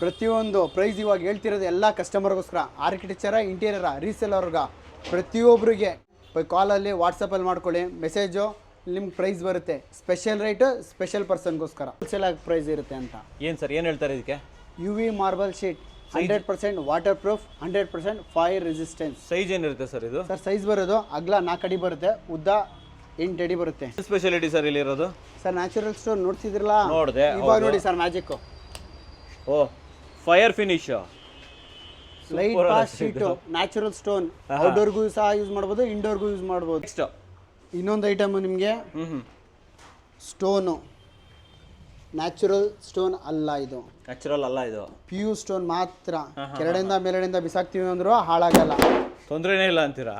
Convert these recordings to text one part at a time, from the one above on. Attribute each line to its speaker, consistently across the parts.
Speaker 1: ಪ್ರತಿಯೊಂದು ಪ್ರೈಸ್ ಇವಾಗ ಹೇಳ್ತಿರೋದು ಎಲ್ಲ ಕಸ್ಟಮರ್ಗೋಸ್ಕರ ಆರ್ಕಿಟೆಕ್ಚರ ಇಂಟೀರಿಯರ ರೀಸೇಲರ್ಗ ಪ್ರತಿಯೊಬ್ಬರಿಗೆ ಕಾಲಲ್ಲಿ ವಾಟ್ಸಪ್ಪಲ್ಲಿ ಮಾಡ್ಕೊಳ್ಳಿ ಮೆಸೇಜು ನಿಮ್ಗೆ ಪ್ರೈಸ್ ಬರುತ್ತೆ. ಸ್ಪೆಷಲ್ ರೇಟ್ ಸ್ಪೆಷಲ್ ಪರ್ಸನ್ಗೋಸ್ಕರ ಹೋಲ್ಸೇಲ್ ಆಗಿ ಪ್ರೈಸ್ ಇರುತ್ತೆ ಅಂತ.
Speaker 2: ಏನು ಸರ್ ಏನು ಹೇಳ್ತಾರೆ ಇದಕ್ಕೆ?
Speaker 1: U V marble sheet hundred percent waterproof hundred percent fire resistance
Speaker 2: size ಏನಿರುತ್ತೆ ಸರ್ ಇದು?
Speaker 1: ಸರ್ ಸೈಜ್ ಬರೋದು ಅಗ್ಲ ನಾಲ್ಕು ಅಡಿ ಬರುತ್ತೆ ಉದ್ದ ಎಂಟು ಅಡಿ ಬರುತ್ತೆ.
Speaker 2: ಸ್ಪೆಷಾಲಿಟಿ ಸರ್ ಇಲ್ಲಿರೋದು?
Speaker 1: ಸರ್ ನ್ಯಾಚುರಲ್ ಸ್ಟೋರ್ ನೋಡ್ತಿದ್ರಲ್ಲ
Speaker 2: ನೋಡಿದೆ
Speaker 1: ಇವಾಗ ನೋಡಿ ಸರ್ ಮ್ಯಾಜಿಕ್ಕು
Speaker 2: ಓ. Fire finish
Speaker 1: light pass sheet natural stone ಔಟ್ಡೋರ್ಗೂ ಸಹ ಯೂಸ್ ಮಾಡ್ಬೋದು ಇಂಡೋರ್ಗೂ ಯೂಸ್ ಮಾಡ್ಬೋದು.
Speaker 2: ನೆಕ್ಸ್ಟ್
Speaker 1: ಇನ್ನೊಂದು ಐಟಮ್ ನಿಮಗೆ. ಸ್ಟೋನು ನ್ಯಾಚುರಲ್ ಸ್ಟೋನ್ ಅಲ್ಲ ಇದು.
Speaker 2: ನ್ಯಾಚುರಲ್ ಅಲ್ಲ ಇದು.
Speaker 1: ಪ್ಯೂ ಸ್ಟೋನ್ ಮಾತ್ರ. ಕೆರಡೆಯಿಂದ ಮೇಲಡೆಯಿಂದ ಬಿಸಾಕ್ತೀವಿ ಅಂದ್ರೂ ಹಾಳಾಗಲ್ಲ.
Speaker 2: ತೊಂದರೆನೇ ಇಲ್ಲ ಅಂತೀರಾ?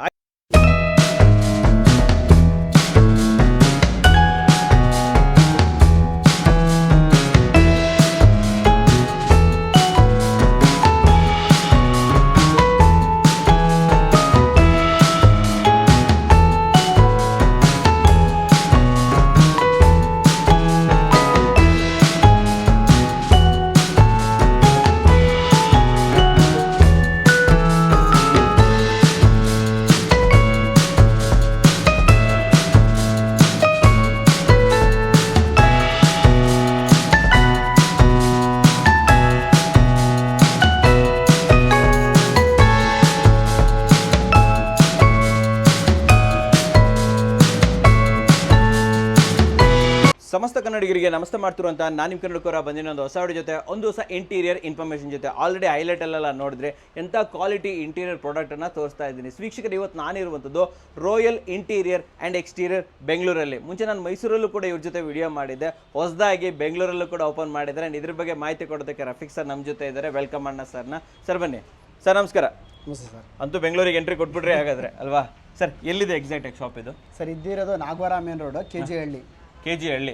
Speaker 2: ಸಮಸ್ತ ಕನ್ನಡಿಗರಿಗೆ ನಮಸ್ತೆ ಮಾಡ್ತಿರುವಂತ ನಾನು ನಿಮ್ಮ ಕನ್ನಡಕರ ಬಂದಿನ. ಒಂದು ಹೊಸ ಜೊತೆ ಒಂದು ಹೊಸ ಇಂಟೀರಿಯರ್ ಇನ್ಫಾರ್ಮೇಷನ್ ಜೊತೆ. ಆಲ್ರೆಡಿ ಹೈಲೈಟ್ ಅಲ್ಲೆಲ್ಲ ನೋಡಿದ್ರೆ ಎಂಥ ಕ್ವಾಲಿಟಿ ಇಂಟೀರಿಯರ್ ಪ್ರಾಡಕ್ಟನ್ನು ತೋರಿಸ್ತಾ ಇದ್ದೀನಿ. ವೀಕ್ಷಕರು ಇವತ್ತು ನಾನಿರುವಂಥದ್ದು ರೋಯಲ್ ಇಂಟೀರಿಯರ್ ಆ್ಯಂಡ್ ಎಕ್ಸ್ಟೀರಿಯರ್ ಬೆಂಗಳೂರಲ್ಲಿ ಮುಂಚೆ ನಾನು ಮೈಸೂರಲ್ಲೂ ಕೂಡ ಇವ್ರ ಜೊತೆ ವಿಡಿಯೋ ಮಾಡಿದ್ದೆ. ಹೊಸದಾಗಿ ಬೆಂಗಳೂರಲ್ಲೂ ಕೂಡ ಓಪನ್ ಮಾಡಿದ್ದಾರೆ. ಆ್ಯಂಡ್ ಇದ್ರ ಬಗ್ಗೆ ಮಾಹಿತಿ ಕೊಡೋದಕ್ಕೆ ರಫಿಕ್ ಸರ್ ನಮ್ಮ ಜೊತೆ ಇದ್ದಾರೆ. ವೆಲ್ಕಮ್ ಅಣ್ಣ ಸರ್ನ ಸರ್ ಬನ್ನಿ. ಸರ್ ನಮಸ್ಕಾರ.
Speaker 1: ನಮಸ್ತೆ ಸರ್
Speaker 2: ಅಂತೂ ಬೆಂಗಳೂರಿಗೆ ಎಂಟ್ರಿ ಕೊಟ್ಬಿಟ್ರೆ ಹಾಗಾದ್ರೆ ಅಲ್ವಾ? ಸರ್ ಎಲ್ಲಿದೆ ಎಕ್ಸಾಕ್ಟ್ ಆಗಿ ಶಾಪ್ ಇದು?
Speaker 1: Sir ಇದ್ದಿರೋದು Nagavara main road K G Halli
Speaker 2: K G Halli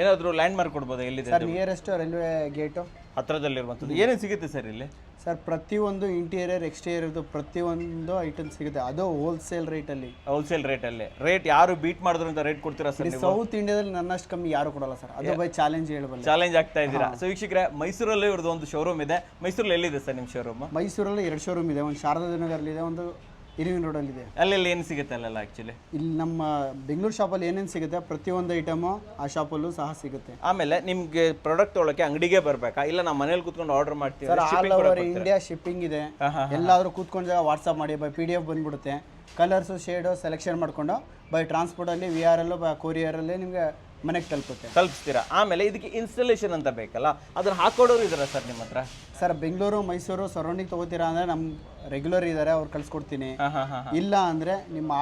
Speaker 2: ಏನಾದರೂ ಲ್ಯಾಂಡ್ ಮಾರ್ಕ್ ಕೊಡ್ಬೋದಾ? ಎಲ್ಲಿದೆ
Speaker 1: ಸರ್ ನಿಯರೆಸ್ಟ್ ರೈಲ್ವೆ ಗೇಟು
Speaker 2: ಹತ್ರದಲ್ಲಿರುವಂಥದ್ದು. ಏನೇನು ಸಿಗುತ್ತೆ ಸರ್ ಇಲ್ಲಿ?
Speaker 1: ಸರ್ ಪ್ರತಿಯೊಂದು ಇಂಟೀರಿಯರ್ ಎಕ್ಸ್ಟೀರಿಯರ್ದು ಪ್ರತಿಯೊಂದು ಐಟಮ್ ಸಿಗುತ್ತೆ. ಅದು ಹೋಲ್ಸೇಲ್ ರೇಟಲ್ಲಿ
Speaker 2: ಹೋಲ್ಸೇಲ್ ರೇಟಲ್ಲಿ ರೇಟ್ ಯಾರು ಬೀಟ್ ಮಾಡಿದ್ರು ಅಂತ ರೇಟ್ ಕೊಡ್ತೀರಾ ಸರ್ ನೀವು?
Speaker 1: ಸೌತ್ ಇಂಡಿಯಾದಲ್ಲಿ ನನ್ನಷ್ಟು ಕಮ್ಮಿ ಯಾರು ಕೊಡಲ್ಲ ಸರ್. ಅದು ಬೈ ಚಾಲೆಂಜ್ ಹೇಳಬಲ್ಲ.
Speaker 2: ಚಾಲೆಂಜ್ ಆಗ್ತಾ ಇದ್ದೀರಾ? ಸೊ ವೀಕ್ಷಕರೇ ಮೈಸೂರಲ್ಲಿ ಇವ್ರದ್ದು ಒಂದು ಶೋರೂಮ್ ಇದೆ. ಮೈಸೂರಲ್ಲಿ ಎಲ್ಲಿದೆ ಸರ್ ನಿಮ್ಮ ಶೋರೂಮ್
Speaker 1: ಮೈಸೂರಲ್ಲಿ ಎರಡು ಶೋರೂಮ್ ಇದೆ. ಒಂದು ಶಾರದಾ ನಗರಲ್ಲಿದೆ ಒಂದು ಇರಿವಿನ್ ರೋಡಲ್ಲಿದೆ
Speaker 2: ಅಲ್ಲೆಲ್ಲ ಏನು ಸಿಗುತ್ತೆ ಅಲ್ಲೆಲ್ಲ ಆ್ಯಕ್ಚುಲಿ
Speaker 1: ಇಲ್ಲಿ ನಮ್ಮ ಬೆಂಗಳೂರು ಶಾಪಲ್ಲಿ ಏನೇನು ಸಿಗುತ್ತೆ? ಪ್ರತಿಯೊಂದು ಐಟಮು ಆ ಶಾಪಲ್ಲೂ ಸಹ ಸಿಗುತ್ತೆ.
Speaker 2: ಆಮೇಲೆ ನಿಮಗೆ ಪ್ರಾಡಕ್ಟ್ ತೊಗೊಳಕ್ಕೆ ಅಂಗಡಿಗೆ ಬರಬೇಕಾ? ಇಲ್ಲ ನಮ್ಮ ಮನೇಲಿ ಕೂತ್ಕೊಂಡು ಆರ್ಡರ್ ಮಾಡ್ತೀವಿ
Speaker 1: sir all over India shipping ಇದೆ. ಎಲ್ಲಾದರೂ ಕೂತ್ಕೊಂಡು ಜಾಗ ವಾಟ್ಸಪ್ ಮಾಡಿ ಬೈ ಪಿ ಡಿ ಎಫ್ ಬಂದ್ಬಿಡುತ್ತೆ ಕಲರ್ಸು ಶೇಡು ಸೆಲೆಕ್ಷನ್ ಮಾಡ್ಕೊಂಡು ಬೈ ಟ್ರಾನ್ಸ್ಪೋರ್ಟಲ್ಲಿ ವಿ ಆರ್ ಎಲ್ಲು ಬೈ ಕೊರಿಯರಲ್ಲಿ ನಿಮಗೆ ಮನೆಗೆ ತಲುಪುತ್ತೆ.
Speaker 2: ತಲುಪಿಸ್ತೀರಾ? ಆಮೇಲೆ ಇದಕ್ಕೆ ಇನ್ಸ್ಟಾಲೇಷನ್ ಅಂತ ಬೇಕಲ್ಲ? ಅದನ್ನು ಹಾಕೊಡೋರು ಇದಾರ ಸರ್ ನಿಮ್ಮ ಹತ್ರ?
Speaker 1: ಸರ್ ಬೆಂಗಳೂರು ಮೈಸೂರು ಸರೌಂಡಿಂಗ್ ತೊಗೋತೀರಾ ಅಂದರೆ ನಮ್ಮ ರೆಗ್ಯುಲರ್ ಇದ್ದಾರೆ ಅವ್ರು ಕಳ್ಸ್ಕೊಡ್ತೀನಿ.
Speaker 2: ಹಾಂ ಹಾಂ ಹಾಂ
Speaker 1: ಇಲ್ಲ ಅಂದ್ರೆ ನಿಮ್ಮ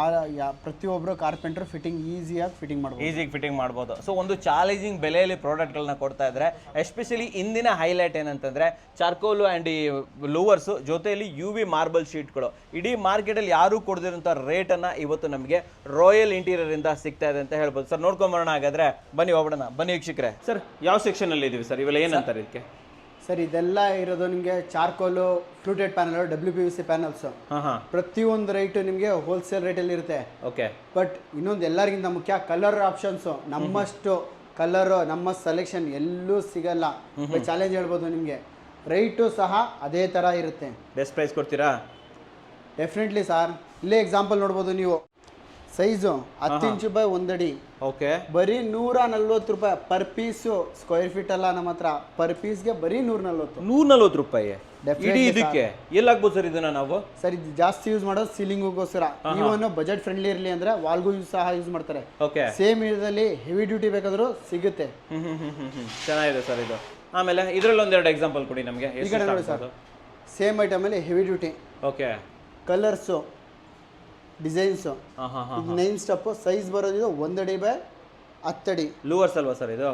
Speaker 1: ಪ್ರತಿಯೊಬ್ಬರು ಕಾರ್ಪೆಂಟರ್ ಫಿಟ್ಟಿಂಗ್ ಈಸಿಯಾಗಿ ಫಿಟ್ಟಿಂಗ್ ಮಾಡ್ಬೋದು.
Speaker 2: ಈಸಿಯಾಗಿ ಫಿಟ್ಟಿಂಗ್ ಮಾಡ್ಬೋದು. ಸೊ ಒಂದು ಚಾಲೆಂಜಿಂಗ್ ಬೆಲೆಯಲ್ಲಿ ಪ್ರಾಡಕ್ಟ್ಗಳನ್ನ ಕೊಡ್ತಾ ಇದ್ದಾರೆ ಎಸ್ಪೆಷಲಿ ಇಂದಿನ ಹೈಲೈಟ್ ಏನಂತಂದ್ರೆ ಚಾರ್ಕೋಲು ಆ್ಯಂಡ್ ಈ ಲೂವರ್ಸು ಜೊತೆಯಲ್ಲಿ ಯು ವಿ ಮಾರ್ಬಲ್ ಶೀಟ್ಗಳು ಇಡೀ ಮಾರ್ಕೆಟಲ್ಲಿ ಯಾರೂ ಕೊಡದಿರೋಂಥ ರೇಟನ್ನು ಇವತ್ತು ನಮಗೆ ರಾಯಲ್ ಇಂಟೀರಿಯರಿಂದ ಸಿಗ್ತಾ ಇದೆ ಅಂತ ಹೇಳ್ಬೋದು. ಸರ್ ನೋಡ್ಕೊಂಬರೋಣ ಹಾಗಾದ್ರೆ. ಬನ್ನಿ ಹೋಗೋಣ ಬನ್ನಿ ವೀಕ್ಷಕರೇ. ಸರ್ ಯಾವ ಸೆಕ್ಷನಲ್ಲಿ ಇದೀವಿ ಸರ್ ಇವೆಲ್ಲ ಏನಂತಾರೆ ಇದಕ್ಕೆ?
Speaker 1: ಸರ್ ಇದೆಲ್ಲ ಇರೋದು ನಿಮಗೆ charcoal fluted panel W P U C panels ಪ್ರತಿಯೊಂದು ರೈಟು ನಿಮಗೆ ಹೋಲ್ಸೇಲ್ ರೇಟಲ್ಲಿ ಇರುತ್ತೆ.
Speaker 2: ಓಕೆ
Speaker 1: ಬಟ್ ಇನ್ನೊಂದು ಎಲ್ಲರಿಗಿಂತ ಮುಖ್ಯ ಕಲರ್ ಆಪ್ಷನ್ಸು ನಮ್ಮಷ್ಟು ಕಲರು ನಮ್ಮ ಸೆಲೆಕ್ಷನ್ ಎಲ್ಲೂ ಸಿಗಲ್ಲ. ಚಾಲೆಂಜ್ ಹೇಳ್ಬೋದು ನಿಮಗೆ. ರೈಟು ಸಹ ಅದೇ ಥರ ಇರುತ್ತೆ.
Speaker 2: ಬೆಸ್ಟ್ ಪ್ರೈಸ್ ಕೊಡ್ತೀರಾ?
Speaker 1: ಡೆಫಿನೆಟ್ಲಿ ಸರ್ ಇಲ್ಲೇ ಎಕ್ಸಾಂಪಲ್ ನೋಡ್ಬೋದು ನೀವು. ಸೈಜು ಹತ್ತು ಇಂಚು ಬೈ ಒಂದಡಿ.
Speaker 2: ಓಕೆ.
Speaker 1: ಬರೀ ನೂರ ನಲ್ವತ್ತು ರೂಪಾಯಿ ಪರ್ ಪೀಸು ಸ್ಕ್ವೇರ್ ಫೀಟ್ ಅಲ್ಲ ನಮ್ಮ ಹತ್ರ. ಪರ್ ಪೀಸ್ಗೆ ಬರೀ ನೂರ ನಲ್ವತ್ತು.
Speaker 2: ನೂರ ನಲ್ವತ್ತು ರೂಪಾಯಿ ಇಡೀ ಇದಕ್ಕೆ ಎಲ್ಲಾಗ್ಬೋದು ಸರ್ ಇದನ್ನ ನಾವು?
Speaker 1: ಸರ್ ಇದು ಜಾಸ್ತಿ ಯೂಸ್ ಮಾಡೋದು ಸೀಲಿಂಗ್ಗೋಸ್ಕರ ಇವನು ಬಜೆಟ್ ಫ್ರೆಂಡ್ಲಿ ಇರಲಿ ಅಂದ್ರೆ ವಾಲ್ಗೂ ಸಹ ಯೂಸ್ ಮಾಡ್ತಾರೆ.
Speaker 2: ಓಕೆ.
Speaker 1: ಸೇಮ್ ಇದರಲ್ಲಿ ಹೆವಿ ಡ್ಯೂಟಿ ಬೇಕಾದರೂ ಸಿಗುತ್ತೆ.
Speaker 2: ಚೆನ್ನಾಗಿದೆ ಸರ್ ಇದು. ಆಮೇಲೆ ಇದರಲ್ಲಿ ಒಂದೆರಡು ಎಕ್ಸಾಂಪಲ್ ಕೊಡಿ ನಮಗೆ.
Speaker 1: ಈ ಕಡೆ ನೋಡಿ sir. Same ಐಟಮಲ್ಲಿ heavy duty
Speaker 2: okay.
Speaker 1: Colours designs. ಇದು ನೈನ್ ಸ್ಟೆಪ್ಪು ಸೈಜ್ ಬರೋದಿದು ಒಂದಡಿ ಬೈ ಹತ್ತಡಿ
Speaker 2: ಲೂವರ್ಸ್ ಅಲ್ವಾ ಸರ್ ಇದು?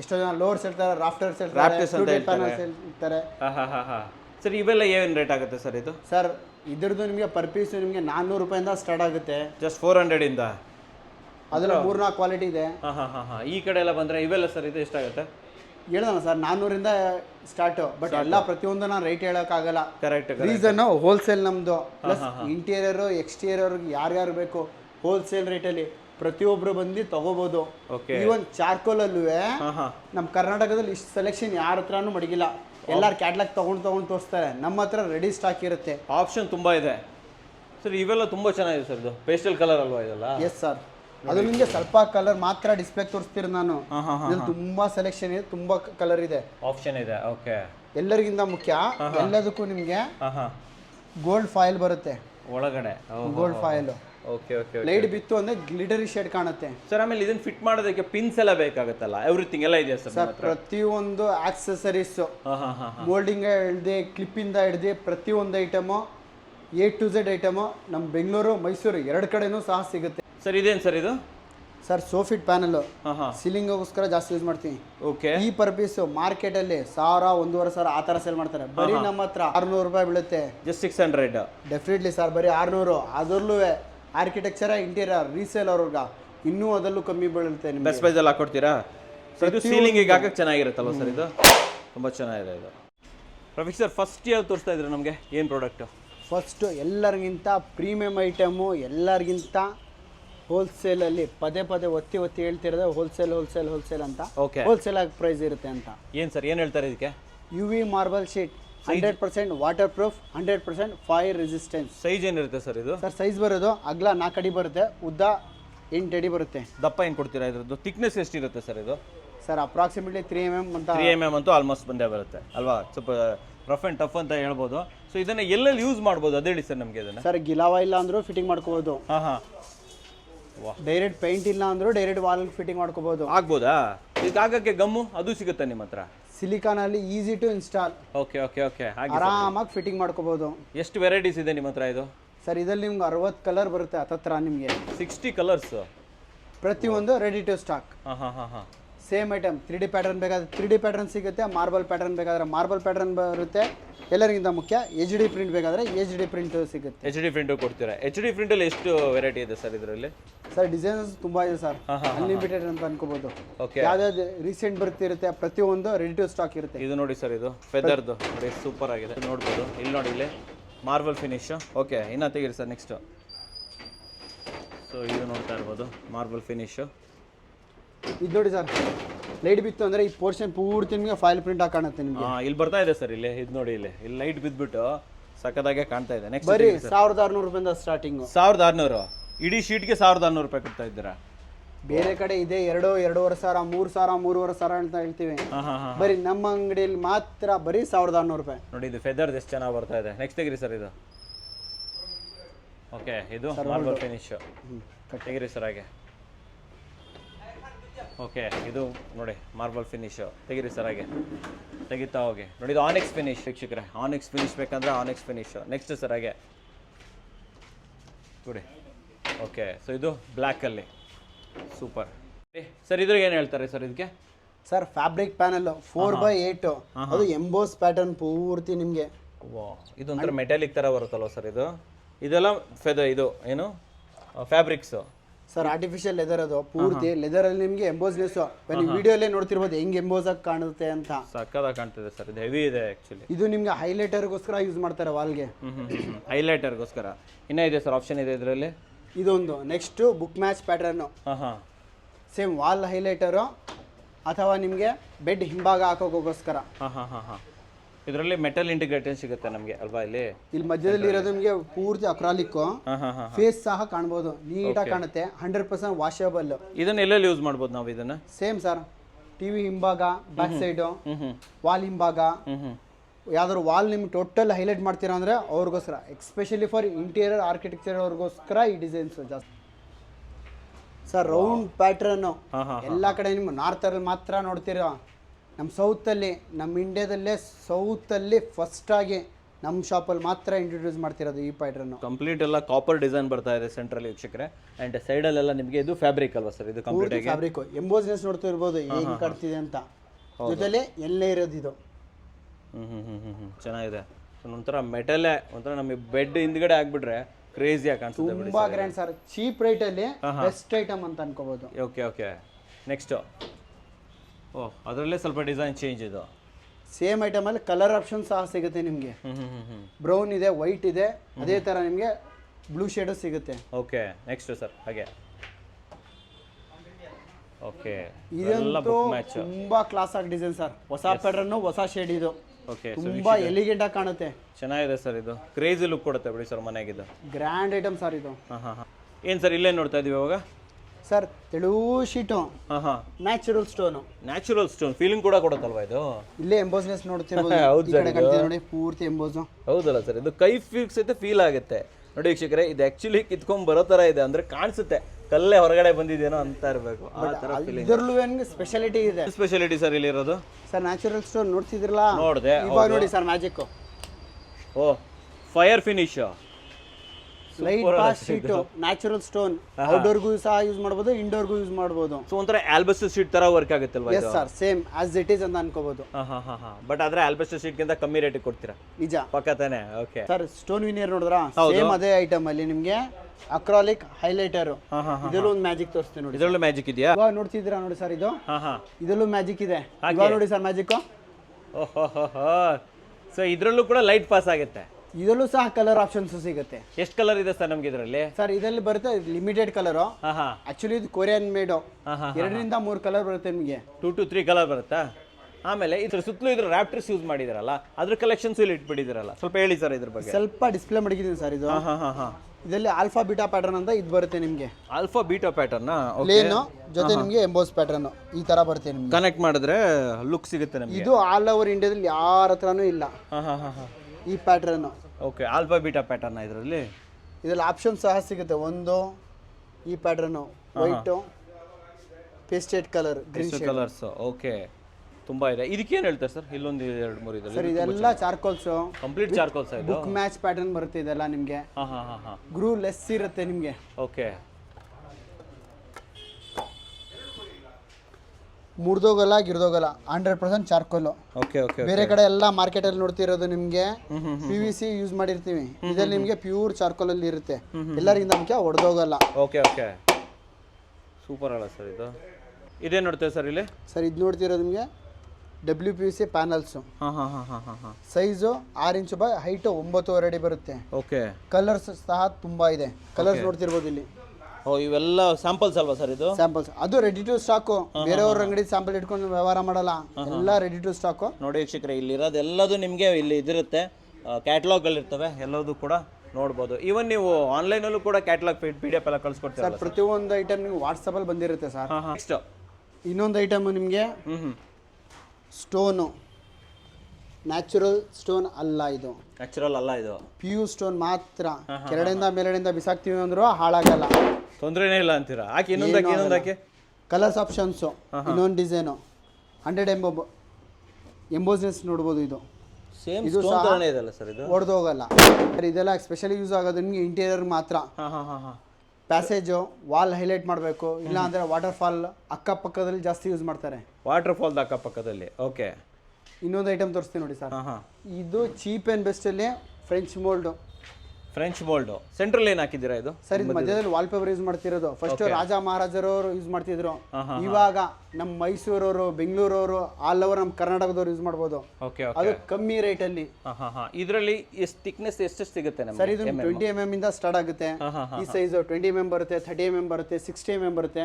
Speaker 1: ಎಷ್ಟೋ ಜನ ಲೋವರ್ಸ್ ಹೇಳ್ತಾರೆ ರಾಫ್ಟರ್ಸ್
Speaker 2: Rafters ಅಂತ
Speaker 1: ಹೇಳ್ತಾರೆ.
Speaker 2: ಸರ್ ಇವೆಲ್ಲ ಏನು ರೇಟ್ ಆಗುತ್ತೆ ಸರ್ ಇದು?
Speaker 1: ಸರ್ ಇದ್ರದ್ದು ನಿಮಗೆ ಪರ್ ಪೀಸ್ ನಿಮಗೆ ನಾನ್ನೂರು ರೂಪಾಯಿಂದ ಸ್ಟಾರ್ಟ್ ಆಗುತ್ತೆ.
Speaker 2: ಜಸ್ಟ್ ಫೋರ್ ಹಂಡ್ರೆಡಿಂದ?
Speaker 1: ಅದರಲ್ಲಿ ಮೂರ್ನಾಲ್ಕು ಕ್ವಾಲಿಟಿ ಇದೆ.
Speaker 2: ಹಾಂ ಹಾಂ ಹಾಂ ಹಾಂ. ಈ ಕಡೆ ಎಲ್ಲ ಬಂದರೆ ಇವೆಲ್ಲ ಸರ್ ಇದು ಎಷ್ಟಾಗುತ್ತೆ?
Speaker 1: ಹೇಳ್ದಲ್ಲ ಸರ್ ನಾನ್ನೂರಿಂದ ಸ್ಟಾರ್ಟು. ಬಟ್ ಎಲ್ಲ ಪ್ರತಿಯೊಂದು ನಾನು ರೈಟ್ ಹೇಳೋಕ್ಕಾಗಲ್ಲ.
Speaker 2: ಕರೆಕ್ಟ್
Speaker 1: ರೀಸನ್ ಹೋಲ್ಸೇಲ್ ನಮ್ಮದು ಪ್ಲಸ್ ಇಂಟೀರಿಯರು ಎಕ್ಸ್ಟೀರಿಯರ್ ಯಾರ್ಯಾರು ಬೇಕು ಹೋಲ್ಸೇಲ್ ರೇಟಲ್ಲಿ ಪ್ರತಿಯೊಬ್ರು ಬಂದು
Speaker 2: ತಗೋಬಹುದು
Speaker 1: ಈವನ್ ಚಾರ್ಕೋಲಲ್ಲೂ
Speaker 2: ಅಲ್ಲೂ
Speaker 1: ನಮ್ಮ ಕರ್ನಾಟಕದಲ್ಲಿ ಇಷ್ಟು ಸೆಲೆಕ್ಷನ್ ಯಾರ ಹತ್ರನೂ ಮಡಗಿಲ್ಲ. ಎಲ್ಲಾರು ಕ್ಯಾಟ್ಲಾಗ್ ತಗೊಂಡು ತಗೊಂಡು ತೋರಿಸ್ತಾರೆ. ನಮ್ಮ ಹತ್ರ ರೆಡಿ ಸ್ಟಾಕ್ ಇರುತ್ತೆ.
Speaker 2: ಆಪ್ಷನ್ ತುಂಬಾ ಇದೆ. ಸರ್ ಇವೆಲ್ಲ ತುಂಬಾ ಚೆನ್ನಾಗಿದೆ ಸರ್ ಇದು ಪೇಸ್ಟಲ್ ಕಲರ್ ಅಲ್ವಾ ಇದೆಲ್ಲ?
Speaker 1: ಎಸ್ ಸರ್ ಅದು ನಿಮಗೆ ಸ್ವಲ್ಪ ಕಲರ್ ಮಾತ್ರ ಡಿಸ್ಪ್ಲೇ ತೋರಿಸ್ತೀರಿ ನಾನು. ಇದ್ರಲ್ಲಿ ತುಂಬಾ ಸೆಲೆಕ್ಷನ್ ಇದೆ ತುಂಬಾ ಕಲರ್ ಇದೆ.
Speaker 2: ಆಪ್ಷನ್ ಇದೆ ಓಕೆ
Speaker 1: ಎಲ್ಲರಿಗಿಂತ ಮುಖ್ಯ ಎಲ್ಲದಕ್ಕೂ ನಿಮಗೆ ಗೋಲ್ಡ್ ಫಾಯಿಲ್ ಬರುತ್ತೆ.
Speaker 2: ಒಳಗಡೆ.
Speaker 1: Gold foil
Speaker 2: okay okay
Speaker 1: light ಬಿತ್ತು ಅಂದ್ರೆ ಗ್ಲಿಟರಿ ಶೇಡ್ ಕಾಣುತ್ತೆ.
Speaker 2: ಸರ್ ಆಮೇಲೆ ಇದನ್ನ ಫಿಟ್ ಮಾಡೋದಕ್ಕೆ ಪಿನ್ಸ್ ಎಲ್ಲ ಬೇಕಾಗುತ್ತಲ್ಲ? ಎವ್ರಿಥಿಂಗ್ ಎಲ್ಲ ಇದೆಯಾ ಸರ್
Speaker 1: ಸರ್ ಪ್ರತಿಯೊಂದು ಆಕ್ಸೆಸರೀಸ್ ಮೋಲ್ಡಿಂಗ್ ಹಿಡ್ದು ಕ್ಲಿಪ್ಪಿಂದ ಹಿಡ್ದು ಪ್ರತಿಯೊಂದು item A to Z item ನಮ್ಮ ಬೆಂಗಳೂರು ಮೈಸೂರು ಎರಡು ಕಡೆನೂ ಸಹ ಸಿಗುತ್ತೆ.
Speaker 2: ಸರ್ ಇದೇನು ಸರ್ ಇದು?
Speaker 1: ಸರ್ ಸೋಫಿಟ್ ಪ್ಯಾನಲ್
Speaker 2: ಹಾಂ ಹಾ.
Speaker 1: ಸೀಲಿಂಗೋಸ್ಕರ ಜಾಸ್ತಿ ಯೂಸ್ ಮಾಡ್ತೀನಿ.
Speaker 2: ಓಕೆ
Speaker 1: ಈ ಪರ್ ಪೀಸ್ ಮಾರ್ಕೆಟ್ ಅಲ್ಲಿ ಸಾವಿರ ಒಂದೂವರೆ ಸಾವಿರ ಆ ಥರ ಸೇಲ್ ಮಾಡ್ತಾರೆ. ಬರೀ ನಮ್ಮ ಹತ್ರ ಆರ್ನೂರು ರೂಪಾಯಿ ಬೀಳುತ್ತೆ.
Speaker 2: Just six hundred
Speaker 1: definitely sir ಬರೀ ಆರ್ನೂರು. ಅದರಲ್ಲೂ ಆರ್ಕಿಟೆಕ್ಚರ ಇಂಟೀರಿಯರ್ ರೀಸೇಲ್ ಅವ್ರಿಗೆ ಇನ್ನೂ ಅದರಲ್ಲೂ ಕಮ್ಮಿ ಬೀಳುತ್ತೆ ನಿಮಗೆ.
Speaker 2: ಬೆಸ್ಟ್ ಪ್ರೈಸ್ ಅಲ್ಲಿ ಹಾಕೊಡ್ತೀರಾ? ಸೀಲಿಂಗ್ ಇದು ಸೀಲಿಂಗಿಗೆ ಹಾಕಕ್ಕೆ ಚೆನ್ನಾಗಿರುತ್ತಲ್ವ ಸರ್ ಇದು? ತುಂಬ ಚೆನ್ನಾಗಿದೆ ಇದು. ರಫಿಕ್ ಸರ್ ಫಸ್ಟ್ ಯಾವ್ದು ತೋರಿಸ್ತಾ ಇದ್ರೆ ನಮಗೆ? ಏನು ಪ್ರಾಡಕ್ಟು
Speaker 1: ಫಸ್ಟು ಎಲ್ಲರಿಗಿಂತ ಪ್ರೀಮಿಯಂ ಐಟಮು ಎಲ್ಲರಿಗಿಂತ ಹೋಲ್ಸೇಲಲ್ಲಿ ಪದೇ ಪದೇ ಒತ್ತಿ ಒತ್ತಿ ಹೇಳ್ತಿರೋದೇ ಹೋಲ್ಸೇಲ್ ಹೋಲ್ಸೇಲ್ ಹೋಲ್ಸೇಲ್ ಅಂತ.
Speaker 2: ಓಕೆ
Speaker 1: ಹೋಲ್ಸೇಲ್ ಆಗಿ ಪ್ರೈಸ್ ಇರುತ್ತೆ ಅಂತ.
Speaker 2: ಏನು ಸರ್ ಏನು ಹೇಳ್ತಾರೆ ಇದಕ್ಕೆ?
Speaker 1: U V marble sheet hundred percent waterproof hundred percent fire resistance
Speaker 2: size ಏನಿರುತ್ತೆ ಸರ್ ಇದು?
Speaker 1: ಸರ್ ಸೈಜ್ ಬರೋದು ಅಗ್ಲ ನಾಲ್ಕು ಅಡಿ ಬರುತ್ತೆ ಉದ್ದ ಎಂಟು ಅಡಿ ಬರುತ್ತೆ.
Speaker 2: ದಪ್ಪ ಏನು ಕೊಡ್ತೀರಾ ಇದ್ರದ್ದು? ಥಿಕ್ನೆಸ್ ಎಷ್ಟಿರುತ್ತೆ ಸರ್ ಇದು?
Speaker 1: Sir approximately three M M ಅಂತ
Speaker 2: ತ್ರೀ ಎಂ ಎಂ ಅಂತೂ ಆಲ್ಮೋಸ್ಟ್ ಬಂದೇ ಬರುತ್ತೆ. ಅಲ್ವಾ? ಸ್ವಲ್ಪ ರಫ್ ಆ್ಯಂಡ್ ಟಫ್ ಅಂತ ಹೇಳ್ಬೋದು. ಸೊ ಇದನ್ನು ಎಲ್ಲೆಲ್ಲಿ ಯೂಸ್ ಮಾಡ್ಬೋದು? ಅದೇ ಹೇಳಿ ಸರ್ ನಮಗೆ ಇದನ್ನು.
Speaker 1: ಸರ್ ಗಿಲಾವ ಇಲ್ಲ ಅಂದರೂ ಫಿಟ್ಟಿಂಗ್ ಮಾಡ್ಕೋಬೋದು.
Speaker 2: ಹಾಂ ಹಾಂ.
Speaker 1: ಡೈರೆಕ್ಟ್ ಪೇಂಟ್ ಇಲ್ಲ ಅಂದ್ರೂ ಡೈರೆಕ್ಟ್ ವಾಲ್ ಫಿಟ್ಟಿಂಗ್ ಮಾಡ್ಕೋಬಹುದು
Speaker 2: ಆಗ್ಬೋದಾ? ಇದಕ್ಕೆ ಹಾಕಕ್ಕೆ ಗಮ್ಮು ಅದು ಸಿಗುತ್ತೆ ನಿಮ್ಮ ಹತ್ರ?
Speaker 1: ಸಿಲಿಕಾನಲ್ಲಿ easy to install
Speaker 2: okay okay okay ಹಾಗೆ
Speaker 1: ಆರಾಮಾಗಿ ಫಿಟ್ಟಿಂಗ್ ಮಾಡ್ಕೋಬಹುದು
Speaker 2: ಎಷ್ಟು ವೆರೈಟೀಸ್ ಇದೆ ನಿಮ್ಮ ಹತ್ರ ಇದು?
Speaker 1: ಸರ್ ಇದರಲ್ಲಿ ನಿಮ್ಗೆ ಅರವತ್ತು ಕಲರ್ ಬರುತ್ತೆ ಹತ್ತತ್ರ ನಿಮಗೆ.
Speaker 2: ಸಿಕ್ಸ್ಟಿ ಕಲರ್ಸ್
Speaker 1: ಪ್ರತಿಯೊಂದು ರೆಡಿ ಟು ಸ್ಟಾಕ್
Speaker 2: ಹಾಂ ಹಾಂ ಹಾಂ ಹಾಂ.
Speaker 1: Same item three D pattern ಬೇಕಾದ್ರೆ ತ್ರೀ ಡಿ ಪ್ಯಾಟರ್ನ್ ಸಿಗುತ್ತೆ ಮಾರ್ಬಲ್ ಪ್ಯಾಟರ್ನ್ ಬೇಕಾದ್ರೆ ಮಾರ್ಬಲ್ ಪ್ಯಾಟರ್ನ್ ಬರುತ್ತೆ. ಎಲ್ಲರಿಗಿಂತ ಮುಖ್ಯ ಎಚ್ ಡಿ ಪ್ರಿಂಟ್ ಬೇಕಾದರೆ ಎಚ್ ಡಿ ಪ್ರಿಂಟ್ ಸಿಗುತ್ತೆ.
Speaker 2: ಎಚ್ ಡಿ ಪ್ರಿಂಟು ಕೊಡ್ತೀರಾ? ಎಚ್ ಡಿ ಪ್ರಿಂಟಲ್ಲಿ ಎಷ್ಟು ವೆರೈಟಿ ಇದೆ ಸರ್ ಇದರಲ್ಲಿ?
Speaker 1: ಸರ್ ಡಿಸೈನ್ಸ್ ತುಂಬ ಇದೆ ಸರ್ ಅನ್ಲಿಮಿಟೆಡ್ ಅಂತ ಅನ್ಕೋಬಹುದು
Speaker 2: ಓಕೆ
Speaker 1: ಯಾವ್ದಾವ್ದು ರೀಸೆಂಟ್ ಬರ್ತಿರುತ್ತೆ ಪ್ರತಿಯೊಂದು ರೆಡಿ ಟು ಸ್ಟಾಕ್ ಇರುತ್ತೆ.
Speaker 2: ಇದು ನೋಡಿ ಸರ್ ಇದು ಫೆದರ್ದು ನೋಡಿ ಸೂಪರ್ ಆಗಿದೆ. ನೋಡ್ಬೋದು. ಇಲ್ಲಿ ನೋಡಿ ಇಲ್ಲಿ ಮಾರ್ಬಲ್ ಫಿನಿಶ್ ಓಕೆ ಇನ್ನೂ ತೆಗೀರಿ ಸರ್ ನೆಕ್ಸ್ಟು ಸೊ ಇದು ನೋಡ್ತಾ ಇರ್ಬೋದು ಮಾರ್ಬಲ್ ಫಿನಿಶು
Speaker 1: ಇದು ನೋಡಿ ಸರ್ ಲೈಟ್ ಬಿತ್ತು ಅಂದ್ರೆ ಈ ಪೋರ್ಷನ್ ಪೂರ್ತಿ ನಿಮಗೆ ಫೈಲ್ ಪ್ರಿಂಟ್ ಆಗಿ ಕಾಣುತ್ತೆ ನಿಮಗೆ.
Speaker 2: ಇಲ್ಲಿ ಬರ್ತಾ ಇದೆ ಸರ್ ಇಲ್ಲಿ ಇದು ನೋಡಿ ಇಲ್ಲಿ. ಇಲ್ಲಿ ಲೈಟ್ ಬಿದ್ದುಬಿಟ್ಟು ಸಕ್ಕದಾಗೆ ಕಾಣ್ತಾ ಇದೆ. ನೆಕ್ಸ್ಟ್
Speaker 1: ಬರೀ ಸಾವಿರದ ಆರುನೂರು ರೂಪಾಯಿಂದ ಸ್ಟಾರ್ಟಿಂಗ್
Speaker 2: ಸಾವಿರದ ಆರುನೂರು. ಇಡೀ ಶೀಟ್ಗೆ ಸಾವಿರದ ಆರುನೂರು ರೂಪಾಯಿ ಕೊಡ್ತಾ ಇದ್ದೀರಾ?
Speaker 1: ಬೇರೆ ಕಡೆ ಇದೆ ಎರಡು ಎರಡೂವರೆ ಸಾವಿರ ಮೂರು ಸಾವಿರ ಮೂರುವರೆ ಸಾವಿರ ಅಂತ ಹೇಳ್ತೀವಿ. ಬರೀ ನಮ್ಮ ಅಂಗಡಿಯಲ್ಲಿ ಮಾತ್ರ ಬರೀ ಸಾವಿರದ ಆರುನೂರು ರೂಪಾಯಿ.
Speaker 2: ನೋಡಿ ಇದು ಫೆದರ್ ಎಷ್ಟು ಚೆನ್ನಾಗಿ ಬರ್ತಾ ಇದೆ. ನೆಕ್ಸ್ಟ್ ತೆಗಿರಿ ಸರ್ ಇದು. ಓಕೆ ಇದು ಮಾರ್ಬಲ್ ಫಿನಿಶ್ ತೆಗಿರಿ ಸರ್ ಹಾಗೆ. ಓಕೆ ಇದು ನೋಡಿ ಮಾರ್ಬಲ್ ಫಿನಿಶ್ ತೆಗೀರಿ ಸರ್ ಹಾಗೆ. ತೆಗಿತಾ ಹೋಗಿ. ನೋಡಿ ಇದು ಆನೆಕ್ಸ್ ಫಿನಿಶ್ ವೀಕ್ಷಕರೆ ಆನೆಕ್ಸ್ ಫಿನಿಶ್ ಬೇಕಂದ್ರೆ ಆನೆಕ್ಸ್ ಫಿನಿಶ್ ನೆಕ್ಸ್ಟ್ ಸರ್ ಹಾಗೆ. ನೋಡಿ. ಓಕೆ ಸೊ ಇದು ಬ್ಲ್ಯಾಕಲ್ಲಿ ಸೂಪರ್ ಸರ್ ಇದ್ರಿಗೆ ಏನು ಹೇಳ್ತಾರೆ ಸರ್ ಇದಕ್ಕೆ
Speaker 1: sir fabric panel four by eight ಅದು ಎಂಬೋಸ್ ಪ್ಯಾಟರ್ನ್ ಪೂರ್ತಿ ನಿಮಗೆ.
Speaker 2: ಇದೊಂಥರ ಮೆಟಾಲಿಕ್ ಥರ ಬರುತ್ತಲ್ವ ಸರ್ ಇದು? ಇದೆಲ್ಲ ಫೆದ ಇದು ಏನು? ಫ್ಯಾಬ್ರಿಕ್ಸು
Speaker 1: ಸರ್ ಆರ್ಟಿಫಿಷಿಯಲ್ ಲೆದರ್ ಅದು ಪೂರ್ತಿ ಲೆದರ್ ಅಲ್ಲಿ ನಿಮಗೆ ಎಂಬೋಸ್ನೆಸ್ ನೀವು ವಿಡಿಯೋಲ್ಲೇ ನೋಡ್ತಿರ್ಬೋದು ಹೆಂಗ್ ಎಂಬೋಸ್ ಆಗಿ ಕಾಣುತ್ತೆ ಅಂತ.
Speaker 2: ಸಕ್ಕದ ಕಾಣ್ತಿದೆ ಸರ್ ಇದು ಹೆವಿ ಇದೆ ಆಕ್ಚುಲಿ
Speaker 1: ಇದು ನಿಮ್ಗೆ ಹೈಲೈಟರ್ಗೋಸ್ಕರ ಯೂಸ್ ಮಾಡ್ತಾರೆ ವಾಲ್ಗೆ
Speaker 2: ಹೈಲೈಟರ್ಗೋಸ್ಕರ ಇನ್ನೂ ಇದೆ ಸರ್ ಆಪ್ಷನ್ ಇದೆ ಇದರಲ್ಲಿ.
Speaker 1: ಇದೊಂದು next book match pattern same wall highlighter ಅಥವಾ ನಿಮಗೆ ಬೆಡ್ ಹಿಂಭಾಗ ಹಾಕೋಕ್ಕೋಸ್ಕರ
Speaker 2: ಹಾಂ ಹಾಂ ಹಾಂ ಹಾಂ ಇದರಲ್ಲಿ ಮೆಟಲ್ ಇಂಟಿಗ್ರೇಟೆಡ್ ಸಿಗುತ್ತೆ ನಮಗೆ ಅಲ್ವಾ ಇಲ್ಲಿ?
Speaker 1: ಇಲ್ಲಿ ಮಧ್ಯದಲ್ಲಿ ಇರೋದು ನಿಮಗೆ ಪೂರ್ತಿ
Speaker 2: ಅಕ್ರಾಲಿಕ್
Speaker 1: ಫೇಸ್ ಸಹ ಕಾಣಬಹುದು ನೀಟಾಗಿ ಕಾಣುತ್ತೆ ಹಂಡ್ರೆಡ್ ಪರ್ಸೆಂಟ್ ವಾಷೇಬಲ್
Speaker 2: ಇದನ್ನ ಎಲ್ಲೆಲ್ಲಿ ಯೂಸ್ ಮಾಡಬಹುದು ನಾವು ಇದನ್ನ?
Speaker 1: ಸೇಮ್ ಸರ್ ಟಿವಿ ಹಿಂಭಾಗ ಬ್ಯಾಕ್ ಸೈಡ್ ವಾಲ್ ಹಿಂಭಾಗ. ಯಾವ್ದಾದ್ರು ವಾಲ್ ನಿಮ್ಗೆ ಟೋಟಲ್ ಹೈಲೈಟ್ ಮಾಡ್ತೀರಾ ಅಂದ್ರೆ ಅವ್ರಿಗೋಸ್ಕರ ಎಕ್ಸ್ಪೆಷಲಿ ಫಾರ್ ಇಂಟೀರಿಯರ್ ಆರ್ಕಿಟೆಕ್ಚರ್ ಅವ್ರಿಗೋಸ್ಕರ ಈ ಡಿಸೈನ್ಸ್ ಜಾಸ್ತಿ. ಸರ್ ರೌಂಡ್ ಪ್ಯಾಟ್ರನ್ನು ಎಲ್ಲಾ ಕಡೆ ನಿಮ್ಮ ನಾರ್ತರ್ ಮಾತ್ರ ನೋಡ್ತೀರಾ? ನಮ್ಮ ಸೌತಲ್ಲಿ ನಮ್ಮ ಇಂಡಿಯಾದಲ್ಲೇ ಸೌತಲ್ಲಿ ಫಸ್ಟಾಗಿ ನಮ್ಮ ಶಾಪಲ್ಲಿ ಮಾತ್ರ ಇಂಟ್ರೊಡ್ಯೂಸ್ ಮಾಡ್ತಿರೋದು ಈ ಪೈಡ್ರನ್ನು
Speaker 2: ಕಂಪ್ಲೀಟ್ ಎಲ್ಲ ಕಾಪರ್ ಡಿಸೈನ್ ಬರ್ತಾ ಇದೆ ಸೆಂಟ್ರಲ್ಲಿ ವೀಕ್ಷಕರೇ. ಆ್ಯಂಡ್ ಸೈಡಲ್ಲೆಲ್ಲ ನಿಮಗೆ ಇದು ಫ್ಯಾಬ್ರಿಕ್ ಅಲ್ವಾ ಸರ್ ಇದು ಕಂಪ್ಲೀಟ್ ಆಗಿ?
Speaker 1: ಫ್ಯಾಬ್ರಿಕ್ ಎಂಬೋಸ್ನೆಸ್ ನೋಡ್ತಾ ಇರ್ಬೋದು ಹೇಗೆ ಕಾಡ್ತಿದೆ ಅಂತ. ಜೊತೆಲಿ ಎಲ್ಲೇ ಇರೋದು ಇದು.
Speaker 2: ಹ್ಞೂ ಹ್ಞೂ ಹ್ಞೂ ಹ್ಞೂ ಹ್ಞೂ ಚೆನ್ನಾಗಿದೆ. ಒಂಥರ ಮೆಟಲೇ ಒಂಥರ ನಮಗೆ ಬೆಡ್ ಹಿಂದ್ಗಡೆ ಆಗ್ಬಿಟ್ರೆ ಕ್ರೇಜಿಯಾಗಿ ಕಾಣಿಸುತ್ತೆ ಬಿಡಿ
Speaker 1: ತುಂಬಾ ಗ್ರ್ಯಾಂಡ್ ಸರ್ ಚೀಪ್ ರೇಟಲ್ಲಿ ಬೆಸ್ಟ್ ಐಟಮ್ ಅಂತ ಅನ್ಕೋಬಹುದು
Speaker 2: ಓಕೆ ಓಕೆ ನೆಕ್ಸ್ಟು ಓ ಅದರಲ್ಲೇ ಸ್ವಲ್ಪ ಡಿಸೈನ್ ಚೇಂಜ್ ಇದು.
Speaker 1: ಸೇಮ್ ಐಟಮಲ್ಲಿ ಕಲರ್ ಆಪ್ಷನ್ ಸಹ ಸಿಗುತ್ತೆ ನಿಮಗೆ. ಬ್ರೌನ್ ಇದೆ ವೈಟ್ ಇದೆ ಅದೇ ತರ ನಿಮಗೆ ಬ್ಲೂ ಶೇಡ್ ಸಿಗುತ್ತೆ.
Speaker 2: ಓಕೆ ನೆಕ್ಸ್ಟ್ ಸರ್ ಹಾಗೆ. ಓಕೆ
Speaker 1: ಇದಂತೂ ತುಂಬಾ ಕ್ಲಾಸ್ ಆಗಿ ಡಿಸೈನ್ ಸರ್ ಹೊಸ ಪ್ಯಾಟರ್ನ್ ಹೊಸ ಶೇಡ್ ಇದು.
Speaker 2: ಓಕೆ
Speaker 1: ತುಂಬಾ ಎಲಿಗೆಂಟ್ ಆಗಿ ಕಾಣುತ್ತೆ.
Speaker 2: ಚೆನ್ನಾಗಿದೆ ಸರ್ ಇದು. ಕ್ರೇಜಿ ಲುಕ್ ಕೊಡುತ್ತೆ ಬಿಡಿ ಸರ್ ಮನೆಗಿದು.
Speaker 1: ಗ್ರ್ಯಾಂಡ್ ಐಟಮ್ ಸರ್ ಇದು.
Speaker 2: ಹಾ ಹಾ ಹಾಂ. ಏನು ಸರ್ ಇಲ್ಲೇ ನೋಡ್ತಾ ಇದೀವಿ ಇವಾಗ
Speaker 1: ಸರ್ ತೆಳು sheet. Natural stone
Speaker 2: natural stone feeling ಕೂಡ ಕೊಡುತ್ತಲ್ವಾ ಇದು?
Speaker 1: ಇಲ್ಲೇ ಎಂಬೋಸ್ನೆಸ್ ನೋಡ್ತಿರ್ಬೋದು. ಈ ಕಡೆ ಕಾಣ್ತಿದೆ ನೋಡಿ ಪೂರ್ತಿ ಎಂಬೋಸು
Speaker 2: ಹೌದಲ್ಲ ಸರ್ ಇದು ಕೈ ಫಿಕ್ಸ್ ಐತೆ ಫೀಲ್ ಆಗುತ್ತೆ. ನೋಡಿ ವೀಕ್ಷಕರೇ ಇದು ಆ್ಯಕ್ಚುಲಿ ಕಿತ್ಕೊಂಡ್ ಬರೋ ಥರ ಇದೆ ಅಂದ್ರೆ ಕಾಣಿಸುತ್ತೆ. ಕಲ್ಲೇ ಹೊರಗಡೆ ಬಂದಿದೇನೋ ಅಂತ ಇರಬೇಕು. ಆ ತರ ಫೀಲಿಂಗ್
Speaker 1: ಇದರಲ್ಲೂ ಏನು ಸ್ಪೆಷಾಲಿಟಿ ಇದೆ.
Speaker 2: ಸ್ಪೆಷಾಲಿಟಿ ಸರ್ ಇಲ್ಲಿರೋದು?
Speaker 1: ಸರ್ ನ್ಯಾಚುರಲ್ ಸ್ಟೋನ್ ನೋಡ್ತಿದ್ರಲ್ಲ?
Speaker 2: ನೋಡಿದೆ
Speaker 1: ಇವಾಗ ನೋಡಿ sir magic
Speaker 2: oh fire finish
Speaker 1: light pass sheet natural stone ಔಟ್ಡೋರ್ಗೂ ಸಹ ಯೂಸ್ ಮಾಡಬಹುದು ಇಂಡೋರ್ಗೂ ಯೂಸ್ ಮಾಡಬಹುದು
Speaker 2: ಸೊ ಒಂಥರ ಆಲ್ಬಸ್ ಶೀಟ್ ತರ ವರ್ಕ್ ಆಗುತ್ತಲ್ವಾ
Speaker 1: ಎಸ್
Speaker 2: ಇದು?
Speaker 1: Sir same as it is ಅಂತ ಅನ್ಕೋಬಹುದು
Speaker 2: ಹಾ ಹಾ ಹಾ ಹಾ ಬಟ್ ಆದ್ರೆ ಆಲ್ಬಸ್ ಶೀಟ್ಗಿಂತ ಕಮ್ಮಿ ರೇಟ್ ಕೊಡ್ತೀರಾ?
Speaker 1: ನಿಜ.
Speaker 2: ಪಕ್ಕ ತಾನೆ? ಓಕೆ
Speaker 1: ಸರ್ ಸ್ಟೋನ್ ವಿನಿಯರ್ ನೋಡಿದ್ರ? ಸೇಮ್ ಅದೇ ಐಟಮ್ ಅಲ್ಲಿ ನಿಮ್ಗೆ ಅಕ್ರಾಲಿಕ್ ಹೈಲೈಟರ್ ಇದರಲ್ಲೂ ಒಂದು ಮ್ಯಾಜಿಕ್ ತೋರಿಸ್ತೀನಿ ನೋಡಿ
Speaker 2: ಇದರಲ್ಲೂ ಮ್ಯಾಜಿಕ್ ಇದೆಯಾ?
Speaker 1: ಇವಾಗ ನೋಡ್ತಿದ್ದೀರಾ ನೋಡಿ ಸರ್ ಇದು?
Speaker 2: ಹಾ ಹಾ
Speaker 1: ಇದರಲ್ಲೂ ಮ್ಯಾಜಿಕ್ ಇದೆ. ಇವಾಗ ನೋಡಿ ಸರ್ ಮ್ಯಾಜಿಕ್
Speaker 2: ಓಹೋ ಸೊ ಇದರಲ್ಲೂ ಕೂಡ ಲೈಟ್ ಪಾಸ್ ಆಗುತ್ತೆ.
Speaker 1: ಇದರಲ್ಲೂ ಸಹ ಕಲರ್ ಆಪ್ಷನ್ಸ್ ಸಿಗುತ್ತೆ.
Speaker 2: ಎಷ್ಟು ಕಲರ್ ಇದೆ ಸರ್ ನಮ್ಗೆ ಇದರಲ್ಲಿ?
Speaker 1: ಸರ್ ಇದರಲ್ಲಿ ಬರುತ್ತೆ ಲಿಮಿಟೆಡ್ ಕಲರ್
Speaker 2: ಹಾ ಹಾ.
Speaker 1: ಆಕ್ಚುಲಿ ಇದು ಕೊರಿಯನ್ ಮೇಡು ಎರಡರಿಂದ ಮೂರು ಕಲರ್ ಬರುತ್ತೆ ನಿಮಗೆ.
Speaker 2: ಟೂ ಟು ತ್ರೀ ಕಲರ್ ಬರುತ್ತಾ? ಆಮೇಲೆ ಇದ್ರ ಸುತ್ತಲೂ ಇದ್ರ ರ್ಯಾಪ್ಟರ್ಸ್ ಯೂಸ್ ಮಾಡಿದಾರಲ್ಲ ಅದ್ರ ಕಲೆಕ್ಷನ್ಸ್ ಇಲ್ಲಿ ಇಟ್ಬಿಟ್ಟಿದ್ದೀರಲ್ಲ ಸ್ವಲ್ಪ ಹೇಳಿ ಸರ್ ಇದ್ರ ಬಗ್ಗೆ.
Speaker 1: ಸ್ವಲ್ಪ ಡಿಸ್ಪ್ಲೇ ಮಾಡಿದ್ದೀನಿ ಸರ್ ಇದು.
Speaker 2: ಹಾ ಹಾ ಹಾ ಹಾ.
Speaker 1: ಇದರಲ್ಲಿ ಆಲ್ಫಾ ಬೀಟಾ ಪ್ಯಾಟರ್ನ್ ಅಂತ ಇದು ಬರುತ್ತೆ ನಿಮಗೆ.
Speaker 2: ಆಲ್ಫಾ ಬೀಟಾ ಪ್ಯಾಟರ್ನ್
Speaker 1: ಪ್ಲೇನು ಜೊತೆ ನಿಮಗೆ ಎಂಬೋಸ್ ಪ್ಯಾಟರ್ನ್ ಈ ತರ ಬರುತ್ತೆ ನಿಮಗೆ.
Speaker 2: ಕನೆಕ್ಟ್ ಮಾಡಿದ್ರೆ ಲುಕ್ ಸಿಗುತ್ತೆ ನಮಗೆ.
Speaker 1: ಇದು ಆಲ್ ಓವರ್ ಇಂಡಿಯಾದಲ್ಲಿ ಯಾರ ಹತ್ರನೂ ಇಲ್ಲ. ಈ pattern
Speaker 2: okay alpha beta pattern ಇದರಲ್ಲಿ?
Speaker 1: ಇದರಲ್ಲಿ ಆಪ್ಷನ್ ಸಹ ಸಿಗುತ್ತೆ. ಒಂದು ಈ pattern white pasted colour green
Speaker 2: colours okay ತುಂಬಾ ಇದೆ. ಇದಕ್ಕೆ ಏನು ಹೇಳ್ತಾರೆ ಸರ್? ಇಲ್ಲೊಂದು ಎರಡು ಮೂರು ಇದೆ
Speaker 1: ಸರ್ ಇದೆಲ್ಲ charcoals
Speaker 2: complete charcoals
Speaker 1: book match pattern ಬರುತ್ತೆ ಇದೆಲ್ಲ ನಿಮಗೆ.
Speaker 2: ಹಾ ಹಾ ಹಾ ಹಾ
Speaker 1: ಗ್ರೂ ಲೆಸ್ ಇರುತ್ತೆ ನಿಮಗೆ.
Speaker 2: ಓಕೆ
Speaker 1: ಮುರಿದೋಗಲ್ಲ ಗಿರ್ದೋಗಲ್ಲ. Hundred percent charcoal
Speaker 2: okay okay
Speaker 1: ಬೇರೆ ಕಡೆ ಎಲ್ಲ ಮಾರ್ಕೆಟಲ್ಲಿ ನೋಡ್ತಿರೋದು ನಿಮ್ಗೆ ಪಿ ವಿ ಸಿ ಯೂಸ್ ಮಾಡಿರ್ತೀವಿ. ಇದ್ರಲ್ಲಿ ನಿಮ್ಗೆ ಪ್ಯೂರ್ ಚಾರ್ಕೋಲ್ ಅಲ್ಲಿ ಇರುತ್ತೆ. ಎಲ್ಲರಿಂದ ಮುಖ್ಯ ಒಡೆದೋಗಲ್ಲ.
Speaker 2: ಓಕೆ ಓಕೆ ಸೂಪರ್ ಅಲ್ಲ ಸರ್ ಇದು. ಇದೇ ನೋಡ್ತೇವೆ ಸರ್ ಇಲ್ಲಿ?
Speaker 1: ಸರ್ ಇದು ನೋಡ್ತಿರೋದು ನಿಮಗೆ W P U C panels size ಆರು ಇಂಚು ಬೈ ಹೈಟು ಒಂಬತ್ತುವರೆ ಅಡಿ ಬರುತ್ತೆ.
Speaker 2: ಓಕೆ
Speaker 1: ಕಲರ್ಸ್ ಸಹ ತುಂಬ ಇದೆ. ಕಲರ್ಸ್ ನೋಡ್ತಿರ್ಬೋದು ಇಲ್ಲಿ.
Speaker 2: ಓ ಇವೆಲ್ಲ ಸ್ಯಾಂಪಲ್ಸ್ ಅಲ್ವಾ ಸರ್ ಇದು?
Speaker 1: ಸ್ಯಾಂಪಲ್ಸ್ ಅದು ರೆಡಿ ಟು ಸ್ಟಾಕು ಬೇರೆಯವ್ರ ಅಂಗಡಿ ಸ್ಯಾಂಪಲ್ ಇಟ್ಕೊಂಡು ವ್ಯವಹಾರ ಮಾಡಲ್ಲ. ಎಲ್ಲ ರೆಡಿ ಟು ಸ್ಟಾಕು
Speaker 2: ನೋಡಿ ವೀಕ್ಷಕರ ಇಲ್ಲಿ ಎಲ್ಲದು ನಿಮಗೆ ಇಲ್ಲಿ ಇದಿರುತ್ತೆ. ಕ್ಯಾಟ್ಲಾಗ್ಗಳಿರ್ತವೆ ಎಲ್ಲದೂ ಕೂಡ ನೋಡ್ಬೋದು. ಈವನ್ ನೀವು ಆನ್ಲೈನಲ್ಲೂ ಕೂಡ ಕ್ಯಾಟ್ಲಾಗ್ ಪಿ ಡಿ ಎಫ್ ಎಲ್ಲ ಕಳ್ಸಿಕೊಡ್ತೀರಲ್ಲ
Speaker 1: ಸರ್ ಪ್ರತಿಯೊಂದು ಐಟಮ್ ನೀವು ವಾಟ್ಸಪ್ಪಲ್ಲಿ ಬಂದಿರುತ್ತೆ ಸರ್
Speaker 2: ಹಾಂ ಹಾಂ. ನೆಕ್ಸ್ಟ್
Speaker 1: ಇನ್ನೊಂದು ಐಟಮ್ ನಿಮಗೆ ಸ್ಟೋನು ನ್ಯಾಚುರಲ್ ಸ್ಟೋನ್ ಅಲ್ಲ ಇದು.
Speaker 2: ನ್ಯಾಚುರಲ್ ಅಲ್ಲ ಇದು.
Speaker 1: ಪ್ಯೂ ಸ್ಟೋನ್ ಮಾತ್ರ. ಕೆರಡೆಯಿಂದ ಮೇಲೆಡೆಯಿಂದ ಬಿಸಾಕ್ತೀವಿ ಅಂದ್ರೂ ಹಾಳಾಗಲ್ಲ.
Speaker 2: ತೊಂದರೆನೇ ಇಲ್ಲ ಅಂತೀರಾ? ಹಾಕಿ ಇನ್ನೊಂದು ಹಾಕಿ ಇನ್ನೊಂದು ಹಾಕಿ
Speaker 1: ಕಲರ್ಸ್ ಆಪ್ಷನ್ಸು ಇನ್ನೊಂದು ಡಿಸೈನು ಹಂಡ್ರೆಡ್ ಎಂಬ ಎಂಬೋಸ್ನೆಸ್ ನೋಡ್ಬೋದು ಇದು.
Speaker 2: ಸೇಮ್
Speaker 1: ಇದು ಸಹ-
Speaker 2: ಇದೆಲ್ಲ ಸರ್ ಇದು?
Speaker 1: ಒಡೆದೋಗಲ್ಲ ಸರ್ ಇದೆಲ್ಲ ಸ್ಪೆಷಲಿ ಯೂಸ್ ಆಗೋದು ನಿಮಗೆ ಇಂಟೀರಿಯರ್ ಮಾತ್ರ.
Speaker 2: ಹಾಂ ಹಾಂ ಹಾಂ ಹಾಂ.
Speaker 1: ಪ್ಯಾಸೇಜು ವಾಲ್ ಹೈಲೈಟ್ ಮಾಡಬೇಕು. ಇಲ್ಲ ಅಂದರೆ ವಾಟರ್ ಫಾಲ್ ಅಕ್ಕಪಕ್ಕದಲ್ಲಿ ಜಾಸ್ತಿ ಯೂಸ್ ಮಾಡ್ತಾರೆ.
Speaker 2: ವಾಟರ್ ಫಾಲ್ದ ಅಕ್ಕಪಕ್ಕದಲ್ಲಿ ಓಕೆ
Speaker 1: ಇನ್ನೊಂದು ಐಟಮ್ ತೋರಿಸ್ತೀನಿ ನೋಡಿ ಸರ್ ಇದು cheap and ಬೆಸ್ಟಲ್ಲಿ French mould
Speaker 2: French mould central ಏನ್ ಹಾಕಿದ್ದೀರಾ ಇದು?
Speaker 1: ಸರ್ ಇದು ಮಧ್ಯದಲ್ಲಿ? ವಾಲ್ಪೇಪರ್ ಯೂಸ್ ಮಾಡ್ತಿರೋದು. ಫಸ್ಟ್ ರಾಜ ಮಹಾರಾಜರವರು ಯೂಸ್ ಮಾಡ್ತಿದ್ರು. ಇವಾಗ ನಮ್ಮ ಮೈಸೂರವರು ಬೆಂಗಳೂರವರು ಆಲ್ ಓವರ್ ನಮ್ಮ ಕರ್ನಾಟಕದವ್ರು ಯೂಸ್ ಮಾಡ್ಬೋದು.
Speaker 2: ಓಕೆ ಓಕೆ
Speaker 1: ಅದು ಕಮ್ಮಿ ರೇಟ್
Speaker 2: ಅಲ್ಲಿ. ಹಾಂ ಹಾಂ ಇದರಲ್ಲಿ ಎಷ್ಟು ಥಿಕ್ನೆಸ್ ಎಷ್ಟು ಸಿಗುತ್ತೆ
Speaker 1: ಸರ್ ಇದು ಟ್ವೆಂಟಿ ಎಂ ಎಂ ಇಂದ ಸ್ಟಾರ್ಟ್ ಆಗುತ್ತೆ. ಈ ಸೈಜ್ ಟ್ವೆಂಟಿ ಎಂ ಬರುತ್ತೆ ಥರ್ಟಿ ಎಂ ಎಂ ಬರುತ್ತೆ ಸಿಕ್ಸ್ಟಿ ಎಂ ಎಂ ಬರುತ್ತೆ.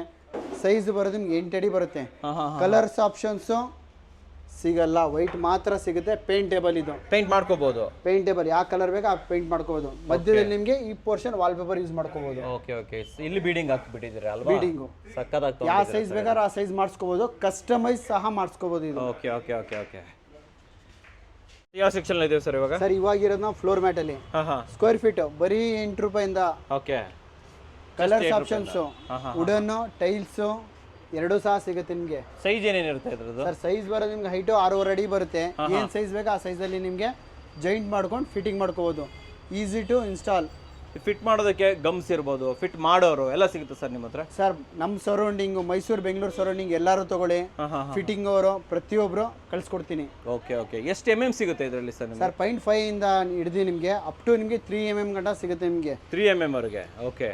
Speaker 1: ಸೈಜ್ ಬರೋದು ನಿಮ್ಗೆ ಎಂಟು ಅಡಿ ಬರುತ್ತೆ. ಕಲರ್ಸ್ ಆಪ್ಷನ್ಸು ಸಿಗಲ್ಲ ವೈಟ್ ಮಾತ್ರ ಸಿಗುತ್ತೆ ಪೇಂಟೇಬಲ್ ಇದು.
Speaker 2: ಪೇಂಟ್ ಮಾಡ್ಕೋಬೋದು.
Speaker 1: ಪೇಂಟೇಬಲ್ ಯಾವ ಕಲರ್ ಬೇಕು ಆ ಪೇಂಟ್ ಮಾಡ್ಕೋಬಹುದು ಮಧ್ಯದಲ್ಲಿ ನಿಮಗೆ ಈ ಪೋರ್ಷನ್ ವಾಲ್ಪೇಪರ್ ಯೂಸ್ ಮಾಡ್ಕೋಬಹುದು
Speaker 2: ಓಕೆ ಓಕೆ ಇಲ್ಲಿ ಬೀಡಿಂಗ್ ಹಾಕ್ಬಿಟ್ಟಿದ್ದೀರಿ ಅಲ್ವಾ?
Speaker 1: ಬೀಡಿಂಗ್
Speaker 2: ಸಕ್ಕದಾಗಿ
Speaker 1: ಯಾವ ಸೈಜ್ ಬೇಕಾದ್ರೆ ಆ ಸೈಜ್ ಮಾಡಿಸ್ಕೋಬಹುದು ಕಸ್ಟಮೈಸ್ ಸಹ ಮಾಡಿಸ್ಕೋಬಹುದು ಇದು.
Speaker 2: ಓಕೆ ಓಕೆ ಓಕೆ ಓಕೆ ಯಾವ ಸೆಕ್ಷನ್ ಇದೆ ಸರ್ ಇವಾಗ?
Speaker 1: ಸರ್ ಇವಾಗ ಇರೋದು ನಾವು ಫ್ಲೋರ್ ಮ್ಯಾಟಲ್ಲಿ
Speaker 2: ಹಾ ಹಾಂ.
Speaker 1: ಸ್ಕ್ವೇರ್ ಫೀಟ್ ಬರೀ ಎಂಟು ರೂಪಾಯಿಂದ
Speaker 2: okay
Speaker 1: colours options wooden tiles ಎರಡೂ ಸಹ ಸಿಗುತ್ತೆ ನಿಮಗೆ.
Speaker 2: ಸೈಜ್ ಏನೇನಿರುತ್ತೆ ಇದ್ರದ್ದು?
Speaker 1: ಸರ್ ಸೈಜ್ ಬರೋ ನಿಮ್ಗೆ ಹೈಟು ಆರೂವರೆ ಅಡಿ ಬರುತ್ತೆ. ಏನ್ ಸೈಜ್ ಬೇಕು ಆ ಸೈಜಲ್ಲಿ ನಿಮಗೆ ಜಾಯಿಂಟ್ ಮಾಡ್ಕೊಂಡು ಫಿಟ್ಟಿಂಗ್ ಮಾಡ್ಕೋಬಹುದು ಈಸಿ ಟು ಇನ್ಸ್ಟಾಲ್
Speaker 2: ಫಿಟ್ ಮಾಡೋದಕ್ಕೆ ಗಮ್ಸ್ ಇರ್ಬೋದು ಫಿಟ್ ಮಾಡೋರು ಎಲ್ಲ ಸಿಗುತ್ತೆ ಸರ್ ನಿಮ್ಮ ಹತ್ರ?
Speaker 1: ಸರ್ ನಮ್ಮ ಸರೌಂಡಿಂಗ್ ಮೈಸೂರು ಬೆಂಗಳೂರು ಸರೌಂಡಿಂಗ್ ಎಲ್ಲರೂ ತಗೊಳ್ಳಿ. ಫಿಟ್ಟಿಂಗ್ ಅವರು ಪ್ರತಿಯೊಬ್ಬರು ಕಳಿಸ್ಕೊಡ್ತೀನಿ.
Speaker 2: ಓಕೆ ಓಕೆ ಎಷ್ಟು ಎಂ ಎಂ ಸಿಗುತ್ತೆ ಇದರಲ್ಲಿ ಸರ್
Speaker 1: ಸರ್ ಪಾಯಿಂಟ್ ಫೈವ್ ಇಂದ ಹಿಡಿದು ನಿಮಗೆ ಅಪ್ ಟು ನಿಮಗೆ ತ್ರೀ ಎಂ ಎಂ ಗಂಟ ಸಿಗುತ್ತೆ ನಿಮಗೆ.
Speaker 2: ತ್ರೀ ಎಂ ಎಂ ಅವ್ರಿಗೆ ಓಕೆ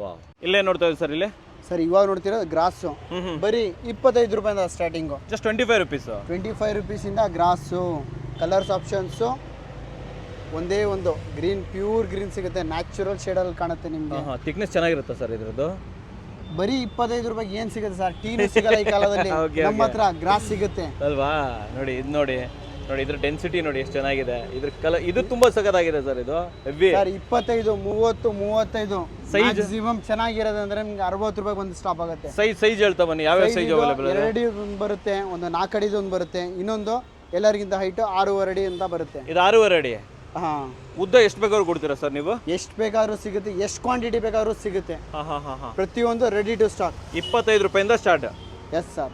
Speaker 2: ವಾ ಇಲ್ಲೇ ನೋಡ್ತಾ ಇದ್ದೀವಿ ಸರ್ ಇಲ್ಲಿ?
Speaker 1: ಸರ್ ಇವಾಗ ನೋಡ್ತಿರೋದು ಗ್ರಾಸು ಬರೀ ಇಪ್ಪತ್ತೈದು ರೂಪಾಯಿಂದ starting.
Speaker 2: Just twenty five rupees
Speaker 1: twenty five ರುಪೀಸಿಂದ grass colours options ಒಂದೇ ಒಂದು ಗ್ರೀನ್ ಪ್ಯೂರ್ ಗ್ರೀನ್ ಸಿಗುತ್ತೆ. ನ್ಯಾಚುರಲ್ ಶೇಡಲ್ಲಿ ಕಾಣುತ್ತೆ ನಿಮ್ಗೆ.
Speaker 2: ಥಿಕ್ನೆಸ್ ಚೆನ್ನಾಗಿರುತ್ತೆ ಸರ್ ಇದ್ರದ್ದು.
Speaker 1: ಬರೀ ಇಪ್ಪತ್ತೈದು ರೂಪಾಯಿಗೆ ಏನು ಸಿಗುತ್ತೆ ಸರ್ ಟೀನು ಸಿಗಲ್ಲ ಈ ಕಾಲದಲ್ಲಿ. ನಮ್ಮ ಹತ್ರ ಗ್ರಾಸ್ ಸಿಗುತ್ತೆ.
Speaker 2: ಅಲ್ವಾ? ನೋಡಿ ಇದು ನೋಡಿ. ನೋಡಿ ಇದ್ರ ಡೆನ್ಸಿಟಿ ನೋಡಿ ಎಷ್ಟು ಚೆನ್ನಾಗಿದೆ. ಇದ್ರ ಕಲರ್ ಇದು ತುಂಬಾ ಸಖತ್ತಾಗಿದೆ ಸರ್ ಇದು. ಹೆವಿ
Speaker 1: ಸರ್ ಇಪ್ಪತ್ತೈದು ಮೂವತ್ತು ಮೂವತ್ತೈದು. ಚೆನ್ನಾಗಿರೋದು ಅಂದ್ರೆ ನಿಮ್ಗೆ ಅರವತ್ತು ರೂಪಾಯಿ ಬಂದು ಸ್ಟಾಪ್ ಆಗುತ್ತೆ.
Speaker 2: ಸೈಜ್ ಸೈಜ್ ಹೇಳ್ತಾ ಬನ್ನಿ. ಯಾವ ಸೈಜ್
Speaker 1: ಇದು
Speaker 2: ಅವೈಲೇಬಲ್
Speaker 1: ಎರಡು ಒಂದು ಬರುತ್ತೆ ಒಂದು ನಾಲ್ಕು ಅಡಿದು ಒಂದು ಬರುತ್ತೆ ಇನ್ನೊಂದು ಎಲ್ಲರಿಗಿಂತ ಹೈಟ್ ಆರೂವರೆ ಅಡಿ ಅಂತ ಬರುತ್ತೆ.
Speaker 2: ಇದು ಆರೂವರೆ ಅಡಿ?
Speaker 1: ಹಾ.
Speaker 2: ಉದ್ದ ಎಷ್ಟು ಬೇಕಾದ್ರೂ ಕೊಡ್ತೀರಾ ಸರ್ ನೀವು?
Speaker 1: ಎಷ್ಟು ಬೇಕಾದ್ರೂ ಸಿಗುತ್ತೆ ಎಷ್ಟು ಕ್ವಾಂಟಿಟಿ ಬೇಕಾದ್ರೂ ಸಿಗುತ್ತೆ.
Speaker 2: ಹಾಂ ಹಾಂ ಹಾಂ ಹಾಂ.
Speaker 1: ಪ್ರತಿಯೊಂದು ರೆಡಿ ಟು ಸ್ಟಾಕ್
Speaker 2: ಇಪ್ಪತ್ತೈದು ರೂಪಾಯಿಂದ ಸ್ಟಾರ್ಟ್
Speaker 1: ಎಸ್ ಸರ್